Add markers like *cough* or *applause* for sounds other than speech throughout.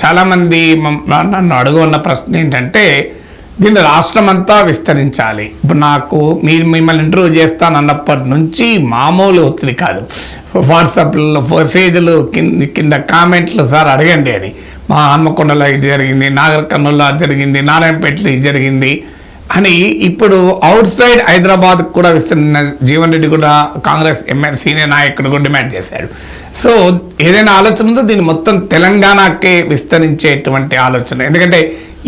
చాలామంది నన్ను అడుగున్న ప్రశ్న ఏంటంటే దీన్ని రాష్ట్రం అంతా విస్తరించాలి. ఇప్పుడు నాకు మీరు మిమ్మల్ని ఇంటర్వ్యూ చేస్తాను అన్నప్పటి నుంచి మామూలు ఒత్తిడి కాదు. వాట్సాప్లో మెసేజ్లు కింద కింద కామెంట్లు సార్ అడగండి అని. మా హన్మకొండలో ఇది జరిగింది నాగర్ కర్నూలులో అది జరిగింది నారాయణపేటలో ఇది జరిగింది. అని ఇప్పుడు అవుట్ సైడ్ హైదరాబాద్ కూడా విస్తరణ జీవన్ రెడ్డి కూడా కాంగ్రెస్ ఎమ్మెల్యే సీనియర్ నాయకుడు కూడా డిమాండ్ చేశాడు సో ఏదైనా ఆలోచన ఉందో దీన్ని మొత్తం తెలంగాణకే విస్తరించేటువంటి ఆలోచన ఎందుకంటే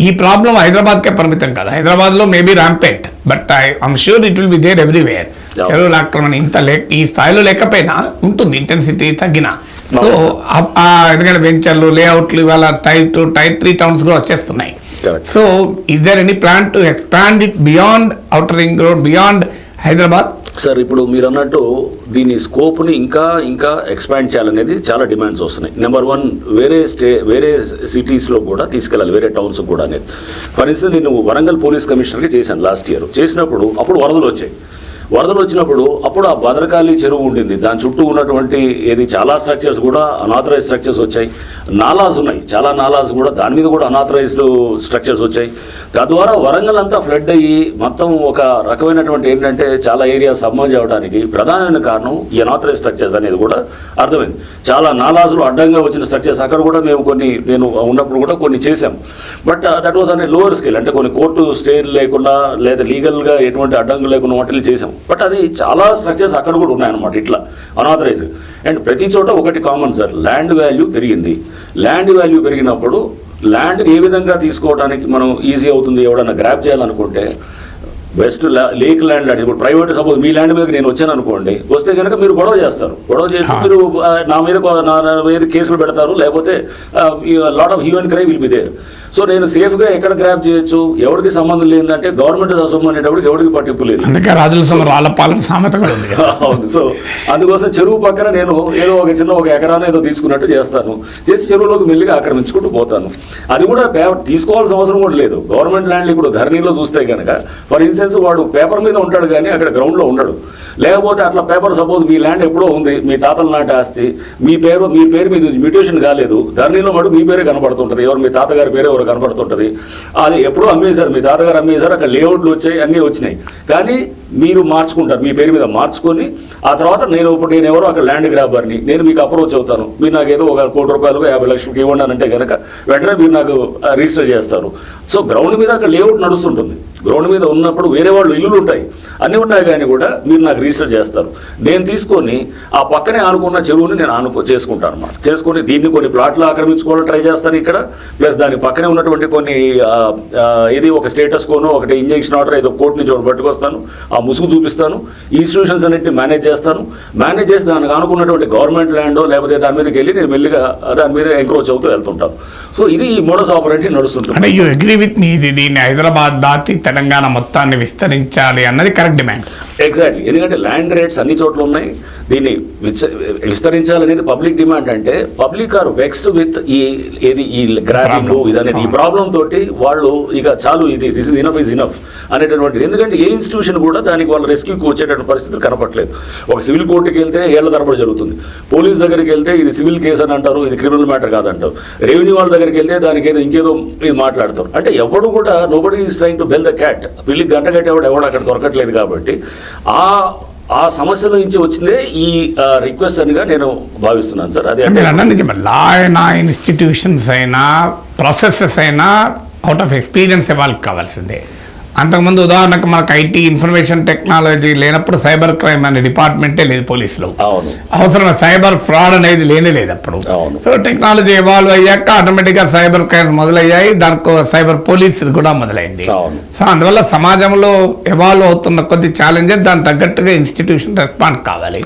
ఈ ప్రాబ్లం హైదరాబాద్కే పరిమితం కాదు హైదరాబాద్లో maybe rampant but I I'm sure it will be there everywhere. చెరువుల ఆక్రమణ ఇంత లే ఈ స్థాయిలో లేకపోయినా ఉంటుంది ఇంటెన్సిటీ తగ్గిన సో. ఎందుకంటే వెంచర్లు లేఅవుట్లు ఇవాళ tier two tier three towns కూడా వచ్చేస్తున్నాయి. So is there any plan to expand it beyond outer ring road beyond Hyderabad sir ఇప్పుడు మీరు అన్నట్టు దీని స్కోప్ని ఇంకా ఇంకా ఎక్స్పాండ్ చేయాలనేది చాలా డిమాండ్స్ వస్తున్నాయి. నెంబర్ వన్ వేరే స్టే వేరే సిటీస్లో కూడా తీసుకెళ్ళాలి వేరే టౌన్స్ కూడా అనేది. ఫర్ ఇన్స్టెన్స్ నేను వరంగల్ పోలీస్ కమిషనర్కి చేశాను లాస్ట్ ఇయర్ చేసినప్పుడు అప్పుడు వరదలు వచ్చాయి. వరదలు వచ్చినప్పుడు అప్పుడు ఆ భద్రకాళి చెరువు ఉండింది. దాని చుట్టూ ఉన్నటువంటి ఏది చాలా స్ట్రక్చర్స్ కూడా అనాథరైజ్ స్ట్రక్చర్స్ వచ్చాయి. నాలాస్ ఉన్నాయి. చాలా నాలాస్ కూడా దాని మీద కూడా అనాథరైజ్డ్ స్ట్రక్చర్స్ వచ్చాయి. తద్వారా వరంగల్ అంతా ఫ్లడ్ అయ్యి మొత్తం ఒక రకమైనటువంటి ఏంటంటే చాలా ఏరియా సబ్మర్జ్ అవడానికి ప్రధానమైన కారణం ఈ అనాథరైజ్ స్ట్రక్చర్స్ అనేది కూడా అర్థమైంది. చాలా నాలాసులు అడ్డంగా వచ్చిన స్ట్రక్చర్స్ అక్కడ కూడా మేము కొన్ని నేను ఉన్నప్పుడు కూడా కొన్ని చేశాం. బట్ దట్ వాజ్ అనే లోవర్ స్కేల్ అంటే కొన్ని కోర్టు స్టే లేకుండా లేదా లీగల్గా ఎటువంటి అడ్డంకులు లేకుండా వాటిని చేసాం బట్ అది చాలా స్ట్రక్చర్స్ అక్కడ కూడా ఉన్నాయన్నమాట ఇట్లా అనాథరైజ్ అండ్ ప్రతి చోట ఒకటి కామన్ సార్ ల్యాండ్ వాల్యూ పెరిగింది. ల్యాండ్ వాల్యూ పెరిగినప్పుడు ల్యాండ్ ఏ విధంగా తీసుకోవడానికి మనం ఈజీ అవుతుంది ఎవడన్నా గ్రాప్ చేయాలనుకుంటే బెస్ట్ లేక్ ల్యాండ్ అంటే ఇప్పుడు ప్రైవేట్ సపోజ్ మీ ల్యాండ్ మీద నేను వచ్చాను అనుకోండి వస్తే కనుక మీరు గొడవ చేస్తారు. గొడవ చేసి మీరు నా మీద నా మీద కేసులు పెడతారు లేకపోతే lot of human cry will be there so నేను సేఫ్గా ఎక్కడ గ్రాప్ చేయొచ్చు? ఎవరికి సంబంధం లేదంటే గవర్నమెంట్ సొమ్ము అనేటప్పుడు ఎవరికి పట్టింపు లేదు. *laughs* అవును. సో అందుకోసం చెరువు పక్కన నేను ఏదో ఒక చిన్న ఒక ఎకరాన్ని ఏదో తీసుకున్నట్టు చేస్తాను. చేసి చెరువులోకి మెల్లిగా ఆక్రమించుకుంటూ పోతాను. అది కూడా తీసుకోవాల్సిన అవసరం కూడా లేదు. గవర్నమెంట్ ల్యాండ్ ఇప్పుడు ధరణిలో చూస్తే కనుక ఫర్ సెన్స్ వాడు పేపర్ మీద ఉంటాడు కానీ అక్కడ గ్రౌండ్లో ఉండడు. లేకపోతే అట్లా పేపర్ సపోజ్ మీ ల్యాండ్ ఎప్పుడో ఉంది మీ తాతల నాటి ఆస్తి మీ పేరు మీ పేరు మీద మ్యూటేషన్ కాలేదు ధరణిలో మటు మీ పేరే కనబడుతుంటుంది ఎవరు మీ తాతగారి పేరు ఎవరు కనబడుతుంటుంది అది ఎప్పుడో అమ్మేశారు మీ తాతగారు అమ్మేశారు అక్కడ లేఅవుట్లు వచ్చాయి అన్నీ వచ్చినాయి. కానీ మీరు మార్చుకుంటారు మీ పేరు మీద మార్చుకొని ఆ తర్వాత నేను ఇప్పుడు నేను ఎవరో అక్కడ ల్యాండ్ గ్రాబర్ని నేను మీకు అప్రోచ్ అవుతాను. మీరు నాకు ఏదో ఒక కోటి రూపాయలు యాభై లక్షలకి ఇవ్వండి అంటే కనుక వెంటనే మీరు నాకు రిజిస్టర్ చేస్తారు. సో గ్రౌండ్ మీద అక్కడ లేఅవుట్ నడుస్తుంటుంది. గ్రౌండ్ మీద ఉన్నప్పుడు వేరే వాళ్ళు ఇల్లులు ఉంటాయి. అన్నీ ఉన్నాయి కానీ కూడా మీరు నాకు రిజిస్టర్ చేస్తారు. నేను తీసుకొని ఆ పక్కనే ఆనుకున్న చెరువుని నేను ఆనుకో చేసుకుంటాను అనమాట చేసుకొని దీన్ని కొన్ని ప్లాట్లు ఆక్రమించుకోవాలని ట్రై చేస్తాను ఇక్కడ. ప్లస్ దాని పక్కనే ఉన్నటువంటి కొన్ని ఇది ఒక స్టేటస్ కోను ఒకటి ఇంజక్షన్ ఆర్డర్ ఏదో కోర్టు నుంచి ఒకటి పట్టుకొస్తాను. ఆ ముసుగు చూపిస్తాను. ఇన్స్టిట్యూషన్స్ అన్నింటిని మేనేజ్ చేస్తాను. మేనేజ్ చేసి దానికి ఆనుకున్నటువంటి గవర్నమెంట్ ల్యాండో లేకపోతే దాని మీదకి వెళ్ళి నేను మెల్లిగా దాని మీద ఎంక్రోచ్ అవుతూ వెళ్తుంటాను. సో ఇది ఈ మోడస్ ఆపరేటివ్ నడుస్తుంది యూ అగ్రీ విత్ మీ ఇది దీన్ని హైదరాబాద్ దాటి తెలంగాణ మొత్తాన్ని విస్తరించాలి అన్నది కరెక్ట్ డిమాండ్. ఎగ్జాక్ట్లీ ఎందుకంటే ల్యాండ్ రేట్స్ అన్ని చోట్ల ఉన్నాయి. దీన్ని విస్తరించాలనేది పబ్లిక్ డిమాండ్ అంటే పబ్లిక్ ఆర్ వెక్స్డ్ విత్ ఈ ఏది ఈ Problem. ఇది అనేది ఈ ప్రాబ్లం తోటి వాళ్ళు ఇక చాలు ఇది this is enough is enough అనేటటువంటిది. ఎందుకంటే ఏ ఇన్స్టిట్యూషన్ కూడా దానికి వాళ్ళ రెస్క్యూకి వచ్చేటటువంటి పరిస్థితులు కనపట్లేదు ఒక సివిల్ కోర్టుకి వెళ్తే ఏళ్ళ తరబడి జరుగుతుంది. పోలీస్ దగ్గరికి వెళ్తే ఇది సివిల్ కేసు అని అంటారు ఇది క్రిమినల్ మ్యాటర్ కాదంటారు. రెవెన్యూ వాళ్ళ దగ్గరికి వెళ్తే దానికి ఏదో ఇంకేదో ఇది మాట్లాడతారు. అంటే ఎవడు కూడా nobody is trying to bell the cat పిల్లి గంట కట్టేవాడు ఎవడు అక్కడ దొరకట్లేదు కాబట్టి ఆ ఆ సమస్యల నుంచి వచ్చిందే ఈ రిక్వెస్ట్ అనిగా నేను భావిస్తున్నాను సార్. అదే మీరు అన్న నిజమే లా అయినా ఇన్స్టిట్యూషన్స్ అయినా ప్రాసెసెస్ అయినా అవుట్ ఆఫ్ ఎక్స్పీరియన్స్ వాళ్ళకి కావాల్సిందే. అంతకుముందు ఉదాహరణకు మనకు ఐటీ ఇన్ఫర్మేషన్ టెక్నాలజీ లేనప్పుడు సైబర్ క్రైమ్ అనే డిపార్ట్మెంటే లేదు పోలీసులో. అవసరం సైబర్ ఫ్రాడ్ అనేది లేనే లేదు అప్పుడు. సో టెక్నాలజీ ఎవాల్వ్ అయ్యాక ఆటోమేటిక్గా సైబర్ క్రైమ్స్ మొదలయ్యాయి దానికి సైబర్ పోలీస్ కూడా మొదలైంది. సో అందువల్ల సమాజంలో ఎవాల్వ్ అవుతున్న కొద్ది ఛాలెంజెస్ దానికి తగ్గట్టుగా ఇన్స్టిట్యూషన్ రెస్పాండ్ కావాలి.